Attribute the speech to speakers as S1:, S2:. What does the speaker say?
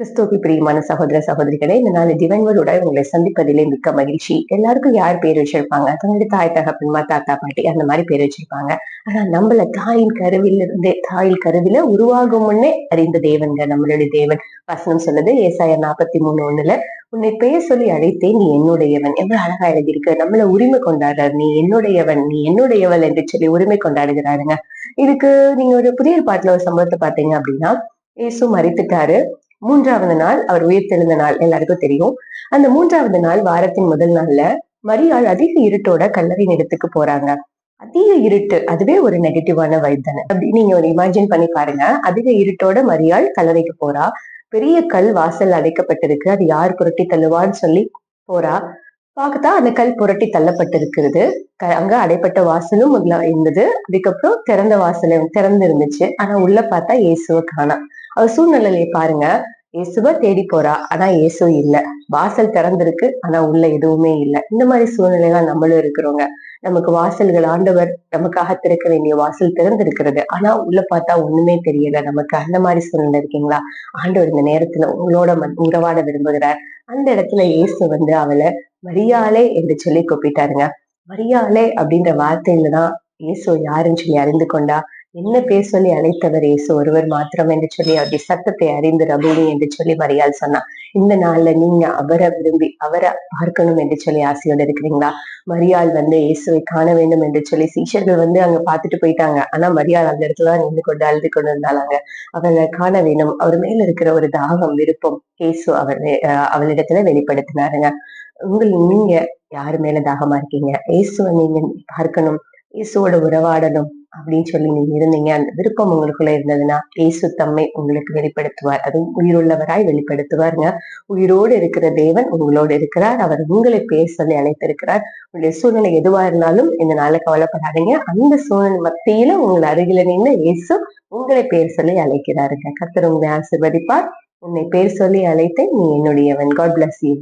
S1: கிறிஸ்துவுக்கு பிரியமான சகோதர சகோதரிகளே இந்த நாள் திவன்வரோட உங்களை சந்திப்பதிலே மிக்க மகிழ்ச்சி. எல்லாருக்கும் யார் பேர் வச்சிருப்பாங்க? தன்னுடைய தாய் தகப்பன்மா தாத்தா பாட்டி அந்த மாதிரி பேர் வச்சிருப்பாங்க. ஆனா நம்மள தாயின் கருவில் இருந்தே தாயின் கருவில உருவாகும் முன்னே அறிந்த தேவன்க நம்மளுடைய தேவன். வசனம் சொன்னது ஏசாய நாற்பத்தி மூணு ஒண்ணுல உன்னை பெயர் சொல்லி அழைத்தேன் நீ என்னுடையவன். எவ்வளவு அழகா எழுதியிருக்கு. நம்மள உரிமை கொண்டாடுறாரு. நீ என்னுடையவன் நீ என்னுடையவள் என்று சொல்லி உரிமை கொண்டாடுகிறாருங்க. இதுக்கு நீங்க ஒரு புதிய பாட்டுல ஒரு சம்பவத்தை பாத்தீங்க அப்படின்னா இயேசு மறித்துட்டாரு. மூன்றாவது நாள் அவர் உயிர்த்தெழுந்த நாள் எல்லாருக்கும் தெரியும். அந்த மூன்றாவது நாள் வாரத்தின் முதல் நாள்ல மரியாள் அதிக இருட்டோட கல்லறை இடத்துக்கு போறாங்க. அதிக இருட்டு அதுவே ஒரு நெகட்டிவான வைப் தானே. அப்படி நீங்க ஒரு இமேஜின் பண்ணி பாருங்க. அதிக இருட்டோட மரியாள் கல்லறைக்கு போறா. பெரிய கல் வாசல் அடைக்கப்பட்டிருக்கு. அது யார் புரட்டி தள்ளுவான்னு சொல்லி போறா. பார்த்தா அந்த கல் புரட்டி தள்ளப்பட்டிருக்கிறது. அங்க அடைப்பட்ட வாசலும் முதல்ல இருந்தது. அதுக்கப்புறம் திறந்த வாசலும் திறந்து இருந்துச்சு ஆனா உள்ள பார்த்தா இயேசுவை காணா. அவ சூழ்நிலையை பாருங்க. இயேசுவ தேடி போறா. ஆனா இயேசு இல்ல. வாசல் திறந்திருக்கு. ஆனா உள்ள எதுவுமே இல்ல. இந்த மாதிரி சூழ்நிலைலாம் நம்மளும் இருக்கிறோங்க. நமக்கு வாசல்கள் ஆண்டவர் நமக்காக திறக்க வேண்டிய வாசல் திறந்திருக்கிறது. ஆனா உள்ள பார்த்தா ஒண்ணுமே தெரியல. நமக்கு அந்த மாதிரி சூழ்நிலை இருக்கீங்களா? ஆண்டவர் இந்த நேரத்துல உங்களோட உறவாட விரும்புகிறார். அந்த இடத்துல இயேசு வந்து அவளை மரியாலே என்று சொல்லி கூப்பிட்டாருங்க. மரியாலே அப்படின்ற வார்த்தையில தான் இயேசு யாருன்னு சொல்லி அறிந்து கொண்டா? என்ன பேர் சொல்லி அழைத்தவர் இயேசு? ஒருவர் மாத்திரம் என்று சொல்லி அவருடைய சத்தத்தை அறிந்து ரபூனி என்று சொல்லி மரியாள் சொன்னா இந்த நாள்ல நீங்க அவரை விரும்பி அவரை பார்க்கணும் என்று சொல்லி ஆசையோடு இருக்கிறீங்களா? மரியாள் வந்து இயேசுவை காண வேண்டும் என்று சொல்லி சீஷர்கள் வந்து அங்க பாத்துட்டு போயிட்டாங்க. ஆனா மரியாள் அந்த இடத்துல தான் நின்று கொண்டு அழுது கொண்டு இருந்தாங்க அவளை காண வேணும். அவர் மேல இருக்கிற ஒரு தாகம் விருப்பம் இயேசு அவர் அவளிடத்துல வெளிப்படுத்தினாருங்க. உங்கள் நீங்க யாரு மேல தாகமா இருக்கீங்க? இயேசுவை நீங்க பார்க்கணும். இயேசுவோட உறவாடணும். அப்படின்னு சொல்லி நீங்க இருந்தீங்க. அந்த விருப்பம் உங்களுக்குள்ள இருந்ததுன்னா இயேசு தம்மை உங்களுக்கு வெளிப்படுத்துவார். அதுவும் உயிருள்ளவராய் வெளிப்படுத்துவாருங்க. உயிரோடு இருக்கிற தேவன் உங்களோடு இருக்கிறார். அவர் உங்களை பேர் சொல்லி அழைத்திருக்கிறார். உங்களுடைய சூழ்நிலை எதுவா இருந்தாலும் இந்த நாளை கவலைப்படாதீங்க. அந்த சூழ்நிலை மத்தியில உங்களை அருகில நின்று இயேசு உங்களை பேர் சொல்லி அழைக்கிறாருங்க. கத்தர் உங்களை ஆசிர்வதிப்பார். உன்னை பேர் சொல்லி அழைத்து நீ என்னுடையவன். God bless you